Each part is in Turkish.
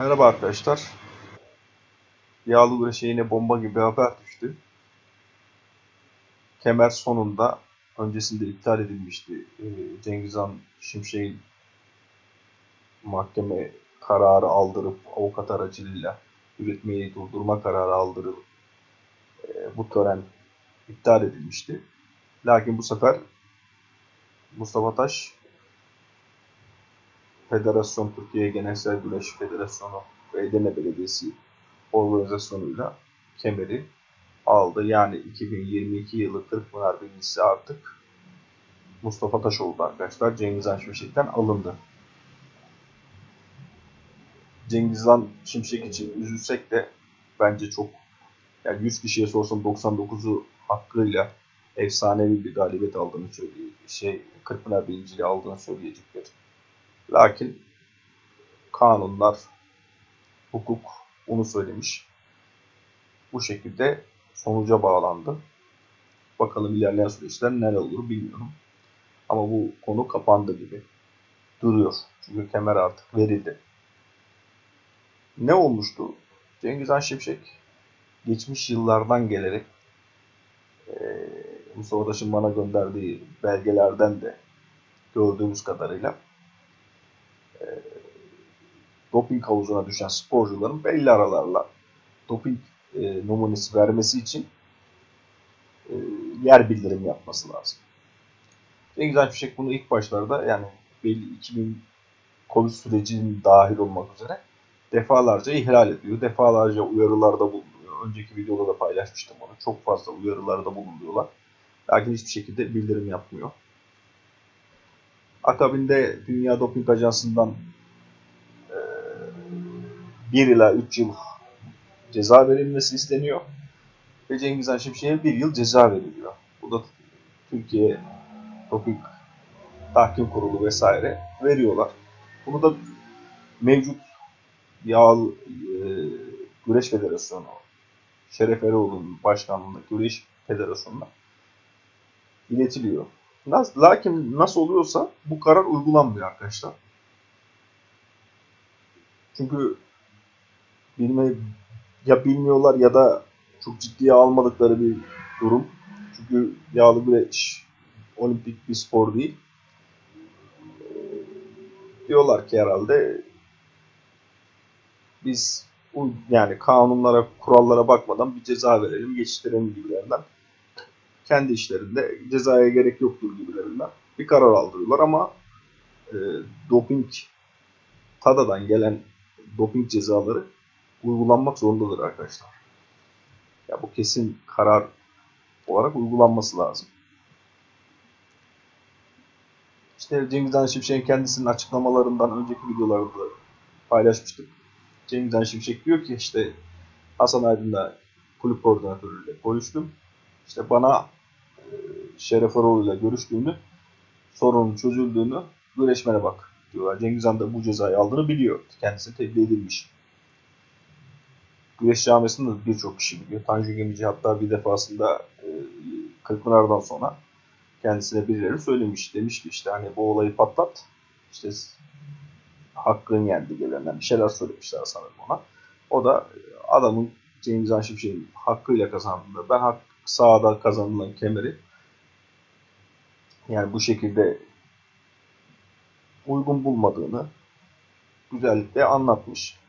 Merhaba arkadaşlar. Yağlı güreşe yine bomba gibi bir haber düştü. Kemer sonunda öncesinde iptal edilmişti. Ee, Cengiz Han Şimşek'in mahkeme kararı aldırıp avukat aracılığıyla üretmeyi durdurma kararı aldırıp e, bu tören iptal edilmişti. Lakin bu sefer Mustafa Taş Federasyon Türkiye Genelsel Güreş Federasyonu ve Edirne Belediyesi organizasyonuyla kemeri aldı. Yani 2022 yılı Kırkpınar birincisi artık Mustafa Taş oldu arkadaşlar. Cengiz Han Şimşek'ten alındı. Cengiz Han Şimşek için üzülsek de bence çok yani 100 kişiye sorsam 99'u hakkıyla efsanevi bir galibiyet aldığını söylüyor. Şey Kırkpınar birinciliği aldığını söyleyecekler. Lakin kanunlar, hukuk onu söylemiş. Bu şekilde sonuca bağlandı. Bakalım ilerleyen süreçler neler olur bilmiyorum. Ama bu konu kapandı gibi duruyor. Çünkü kemer artık verildi. Ne olmuştu? Cengiz Han Şimşek geçmiş yıllardan gelerek eee Mustafa Taş'ın bana gönderdiği belgelerden de gördüğümüz kadarıyla doping havuzuna düşen sporcuların belli aralarla doping e, numunesi vermesi için e, yer bildirim yapması lazım. Cengiz Han Fişek bunu ilk başlarda yani belli 2000 Covid sürecinin dahil olmak üzere defalarca ihlal ediyor. Defalarca uyarılarda bulunuyor. Önceki videoda da paylaşmıştım onu. Çok fazla uyarılarda bulunuyorlar. Lakin hiçbir şekilde bildirim yapmıyor. Akabinde Dünya Doping Ajansı'ndan 1 ila 3 yıl ceza verilmesi isteniyor. Ve Cengiz Han Şimşek'e 1 yıl ceza veriliyor. Bu da Türkiye Doping Tahkim Kurulu vesaire veriyorlar. Bunu da mevcut Yağlı e, Güreş Federasyonu Şeref Eroğlu'nun başkanlığında Güreş Federasyonu'na iletiliyor. Lakin nasıl oluyorsa bu karar uygulanmıyor arkadaşlar. Çünkü bilme ya bilmiyorlar ya da çok ciddiye almadıkları bir durum. Çünkü yağlı güreş olimpik bir spor değil. Diyorlar ki herhalde biz yani kanunlara, kurallara bakmadan bir ceza verelim, geçiştirelim gibilerinden. Kendi işlerinde cezaya gerek yoktur gibilerinden bir karar aldırıyorlar ama e, doping TADA'dan gelen doping cezaları uygulanmak zorundadır arkadaşlar. Ya bu kesin karar olarak uygulanması lazım. İşte Cengiz Han Şimşek'in kendisinin açıklamalarından önceki videolarda da paylaşmıştık. Cengiz Han Şimşek diyor ki işte Hasan Aydın'la kulüp koordinatörüyle konuştum. İşte bana e, Şeref Eroğlu ile görüştüğünü, sorunun çözüldüğünü güreşmene bak diyorlar. Cengiz Han da bu cezayı aldığını biliyor. Kendisi tebliğ edilmiş. Güreş camiasında da birçok kişi biliyor. Tanju Gemici hatta bir defasında e, Kırkpınar'dan sonra kendisine birileri söylemiş. Demiş ki işte hani bu olayı patlat. İşte hakkın yendi gelenden bir şeyler söylemişler sanırım ona. O da e, adamın Han Şimşek'in hakkıyla kazandığında ben hak sahada kazanılan kemeri yani bu şekilde uygun bulmadığını güzellikle anlatmış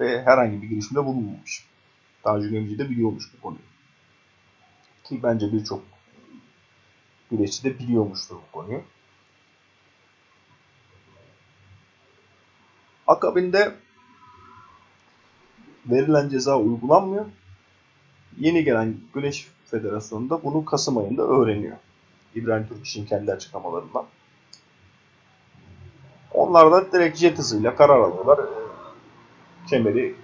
ve herhangi bir girişimde bulunmamış. Tanju Gömücü de biliyormuş bu konuyu. Ki bence birçok güreşçi de biliyormuştur bu konuyu. Akabinde verilen ceza uygulanmıyor. Yeni gelen Güneş Federasyonu da bunu Kasım ayında öğreniyor. İbrahim Türkiş'in kendi açıklamalarından. Onlar da direkt jet hızıyla karar alıyorlar. Kemeri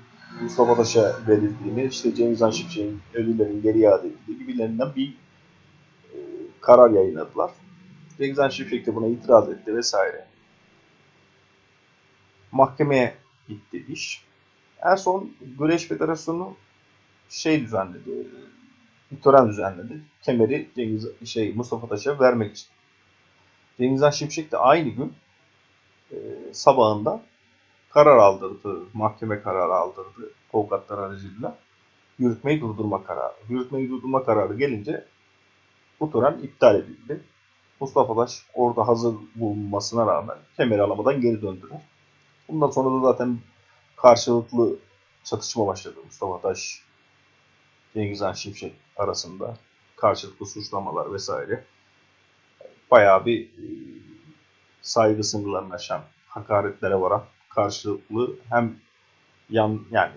Mustafa Taş'a verildiğini, işte Cengiz Han Şimşek'in ödüllerin geri iade edildiği gibilerinden bir e, karar yayınladılar. Cengiz Han de buna itiraz etti vesaire. Mahkemeye gitti iş. En son Güreş Federasyonu şey düzenledi, bir tören düzenledi. Kemeri Cengiz şey Mustafa Taş'a vermek için. Cengiz Han de aynı gün e, sabahında karar aldırdı, mahkeme kararı aldırdı avukatlar aracılığıyla. Yürütmeyi durdurma kararı. Yürütmeyi durdurma kararı gelince bu tören iptal edildi. Mustafa Taş orada hazır bulunmasına rağmen kemeri alamadan geri döndüler. Bundan sonra da zaten karşılıklı çatışma başladı Mustafa Taş, Cengiz Han Şimşek arasında. Karşılıklı suçlamalar vesaire. Bayağı bir e, saygı sınırlarını aşan, hakaretlere varan karşılıklı hem yan yani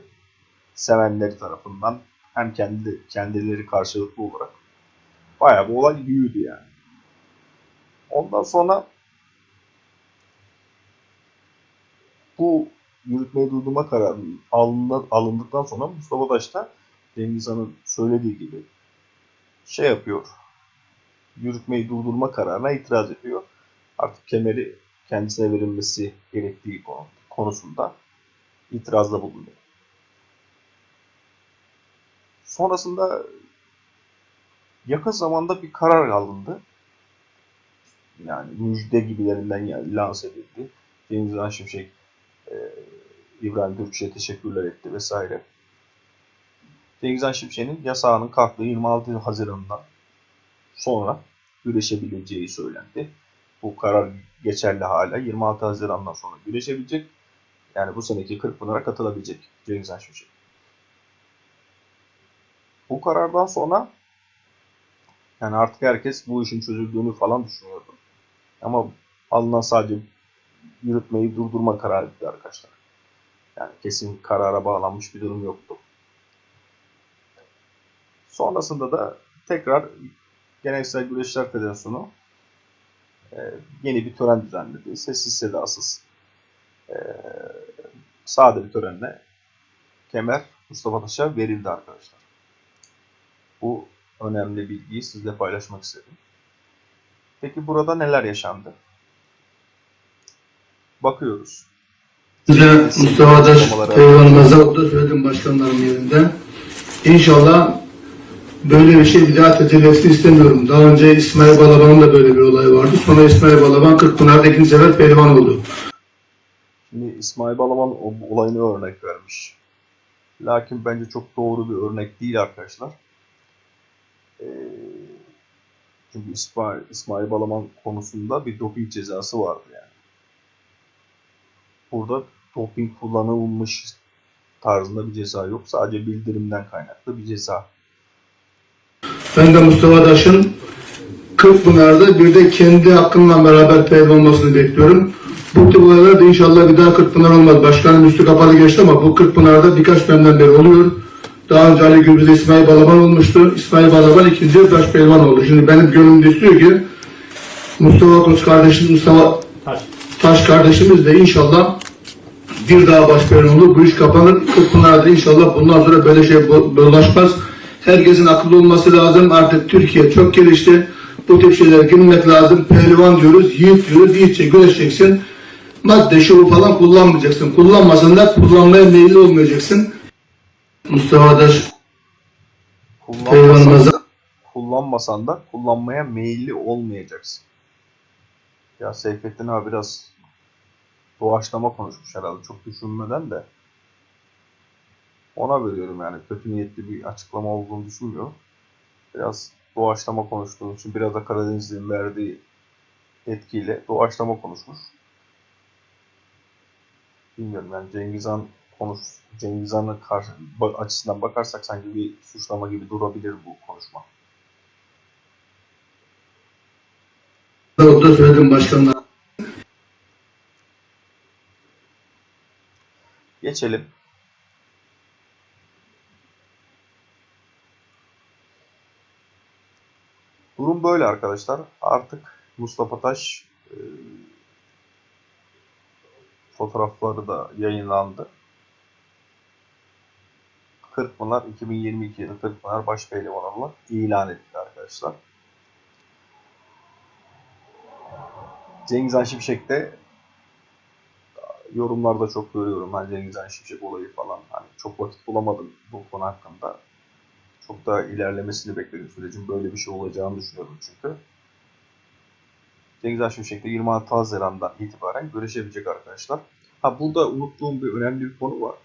sevenleri tarafından hem kendi kendileri karşılıklı olarak bayağı bir olay büyüdü yani. Ondan sonra bu yürütmeyi durdurma kararı alındı- alındıktan sonra Mustafa Taş da Cengiz Han'ın söylediği gibi şey yapıyor. Yürütmeyi durdurma kararına itiraz ediyor. Artık kemeri kendisine verilmesi gerektiği konu- konusunda itirazda bulunuyor. Sonrasında yakın zamanda bir karar alındı. Yani müjde gibilerinden lanse edildi. Cengiz Han Şimşek e, İbrahim Türkçe'ye teşekkürler etti vesaire. Cengiz Han Şimşek'in yasağının kalktığı 26 Haziran'dan sonra güreşebileceği söylendi. Bu karar geçerli hala. 26 Haziran'dan sonra güreşebilecek. Yani bu seneki Kırkpınar'a katılabilecek Cengiz Şimşek. Bu karardan sonra yani artık herkes bu işin çözüldüğünü falan düşünüyordu. Ama alınan sadece yürütmeyi durdurma kararıydı arkadaşlar. Yani kesin karara bağlanmış bir durum yoktu. Sonrasında da tekrar Geleneksel Güreşler Federasyonu e, yeni bir tören düzenledi. Sessiz sedasız e, sade bir törenle kemer Mustafa Taş'a verildi arkadaşlar. Bu önemli bilgiyi sizle paylaşmak istedim. Peki burada neler yaşandı? Bakıyoruz. Size Mustafa Daş Peygamberimize o da söyledim başkanların yerinde. İnşallah böyle bir şey bir daha tecelli istemiyorum. Daha önce İsmail Balaban'ın da böyle bir olay vardı. Sonra İsmail Balaban Kırkpınar'da ikinci sefer pehlivan oldu. Şimdi İsmail Balaban olayını örnek vermiş. Lakin bence çok doğru bir örnek değil arkadaşlar. Ee, çünkü İsmail, İsmail Balaban konusunda bir doping cezası vardı yani. Burada doping kullanılmış tarzında bir ceza yok. Sadece bildirimden kaynaklı bir ceza. Ben de Mustafa Daş'ın Kırkpınar'da bir de kendi hakkımla beraber pehlivan olmasını bekliyorum. Bu olaylar da inşallah bir daha Kırkpınar olmaz. Başkanın üstü kapalı geçti ama bu Kırkpınar'da birkaç dönemden beri oluyor. Daha önce Ali Gürbüz'de İsmail Balaban olmuştu. İsmail Balaban ikinci baş pehlivan oldu. Şimdi benim gönlümde istiyor ki Mustafa Koç kardeşim, Mustafa Taş kardeşimiz de inşallah bir daha baş pehlivan olur. Bu iş kapanır. Kırkpınar'da inşallah bundan sonra böyle şey dolaşmaz. Herkesin akıllı olması lazım. Artık Türkiye çok gelişti. Bu tip şeyler girmek lazım. Pehlivan diyoruz, yiğit diyoruz. Yiğitçe güreşeceksin. Madde şu bu falan kullanmayacaksın. Kullanmasan da kullanmaya meyilli olmayacaksın. Mustafa Daş Kullanmasan da, kullanmasan da kullanmaya meyilli olmayacaksın. Ya Seyfettin abi biraz doğaçlama konuşmuş herhalde. Çok düşünmeden de. Ona veriyorum yani. Kötü niyetli bir açıklama olduğunu düşünmüyorum. Biraz doğaçlama konuştuğu için biraz da Karadenizli'nin verdiği etkiyle doğaçlama konuşmuş. Bilmiyorum yani Cengiz Han konuş Cengiz Han'ın açısından bakarsak sanki bir suçlama gibi durabilir bu konuşma. o da söyledim başkanlar. Geçelim. Durum böyle arkadaşlar. Artık Mustafa Taş e, fotoğrafları da yayınlandı. Kırkpınar 2022 yılı Kırkpınar Başpehlivan olarak ilan edildi arkadaşlar. Cengiz Han Şimşek de yorumlarda çok görüyorum. Ben Cengiz Han Şimşek olayı falan. Hani çok vakit bulamadım bu konu hakkında. Çok daha ilerlemesini bekledim sürecin. Böyle bir şey olacağını düşünüyorum çünkü. Cengiz Han Şimşek de 26 Haziran'dan itibaren görüşebilecek arkadaşlar. Ha burada unuttuğum bir önemli bir konu var.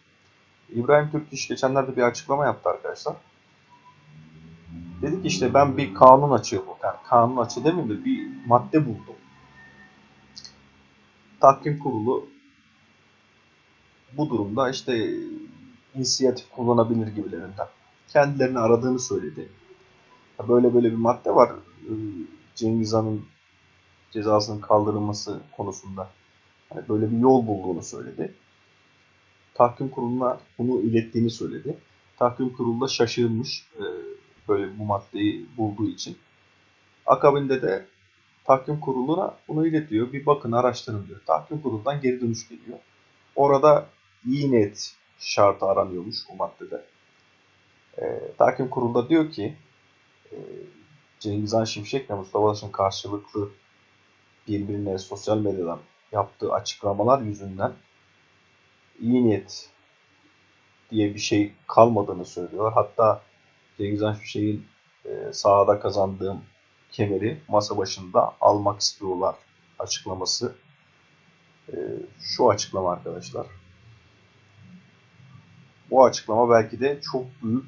İbrahim Türküş geçenlerde bir açıklama yaptı arkadaşlar. Dedi ki işte ben bir kanun açığı bu. Yani kanun açığı demeyeyim de bir madde buldum. Tahkim kurulu bu durumda işte inisiyatif kullanabilir gibilerinden. Kendilerini aradığını söyledi. Böyle böyle bir madde var. Ee, Cengiz Han'ın cezasının kaldırılması konusunda. Yani böyle bir yol bulduğunu söyledi. Tahkim kuruluna bunu ilettiğini söyledi. Tahkim kurulu da şaşırmış e, böyle bu maddeyi bulduğu için. Akabinde de tahkim kuruluna bunu iletiyor. Bir bakın araştırın diyor. Tahkim kurulundan geri dönüş geliyor. Orada iyi niyet şartı aranıyormuş bu maddede. E, tahkim kurulunda diyor ki e, Cengiz Şimşek ve Mustafa Taş'ın karşılıklı birbirine sosyal medyadan yaptığı açıklamalar yüzünden iyi niyet diye bir şey kalmadığını söylüyorlar. Hatta Cengiz Şimşek'in e, sahada kazandığım kemeri masa başında almak istiyorlar açıklaması. E, şu açıklama arkadaşlar. Bu açıklama belki de çok büyük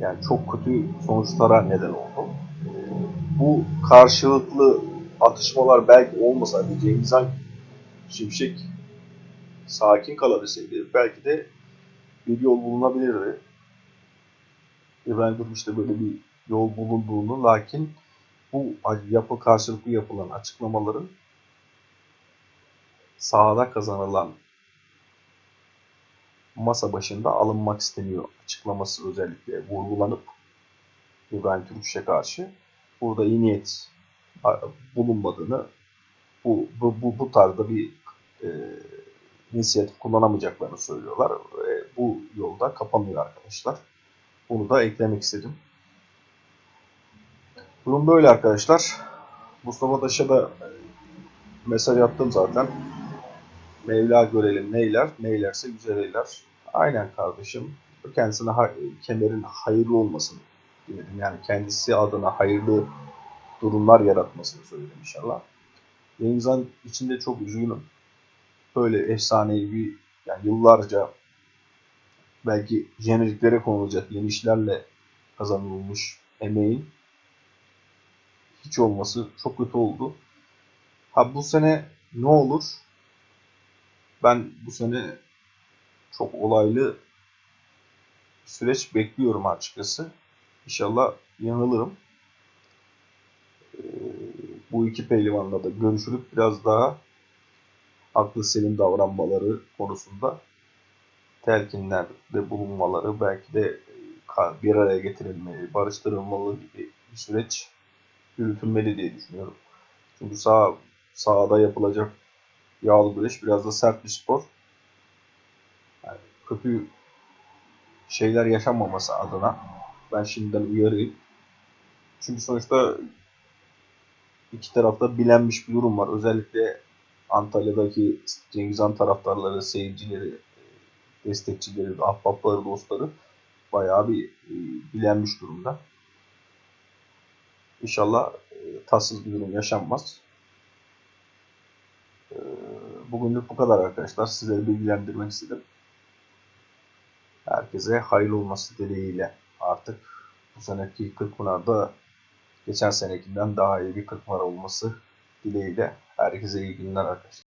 yani çok kötü sonuçlara neden oldu. Bu karşılıklı atışmalar belki olmasaydı Cengiz Han Şimşek sakin kalabilseydi belki de bir yol bulunabilirdi. İbrahim Gürmüş'te böyle bir yol bulunduğunu lakin bu yapı karşılıklı yapılan açıklamaların sahada kazanılan masa başında alınmak isteniyor açıklaması özellikle vurgulanıp İbrahim Türküş'e karşı burada iyi niyet bulunmadığını bu, bu, bu, bu tarzda bir e, inisiyatif kullanamayacaklarını söylüyorlar. Ve bu yolda kapanıyor arkadaşlar. Bunu da eklemek istedim. Durum böyle arkadaşlar. Mustafa Taş'a da mesaj attım zaten. Mevla görelim neyler, neylerse güzel eyler. Aynen kardeşim. Kendisine ha- kemerin hayırlı olmasını diledim. Yani kendisi adına hayırlı durumlar yaratmasını söyledim inşallah. Cengiz Han içinde çok üzgünüm. Böyle efsanevi yani yıllarca belki jeneriklere konulacak yeni işlerle kazanılmış emeğin hiç olması çok kötü oldu. Ha bu sene ne olur? Ben bu sene çok olaylı bir süreç bekliyorum açıkçası. İnşallah yanılırım. Ee, bu iki pehlivanla da görüşülüp biraz daha aklı selim davranmaları konusunda telkinlerde bulunmaları, belki de bir araya getirilmeli, barıştırılmalı gibi bir süreç yürütülmeli diye düşünüyorum. Çünkü sağ sahada yapılacak yağlı güreş biraz da sert bir spor. Yani kötü şeyler yaşanmaması adına ben şimdiden uyarayım. Çünkü sonuçta iki tarafta bilenmiş bir durum var. Özellikle Antalya'daki Cengiz Han taraftarları, seyircileri, destekçileri, ahbapları, dostları bayağı bir e, bilenmiş durumda. İnşallah e, tatsız bir durum yaşanmaz. E, bugünlük bu kadar arkadaşlar. Sizleri bilgilendirmek istedim. Herkese hayırlı olması dileğiyle artık bu seneki Kırkpınar'da geçen senekinden daha iyi bir Kırkpınar olması dileğiyle herkese iyi günler arkadaşlar.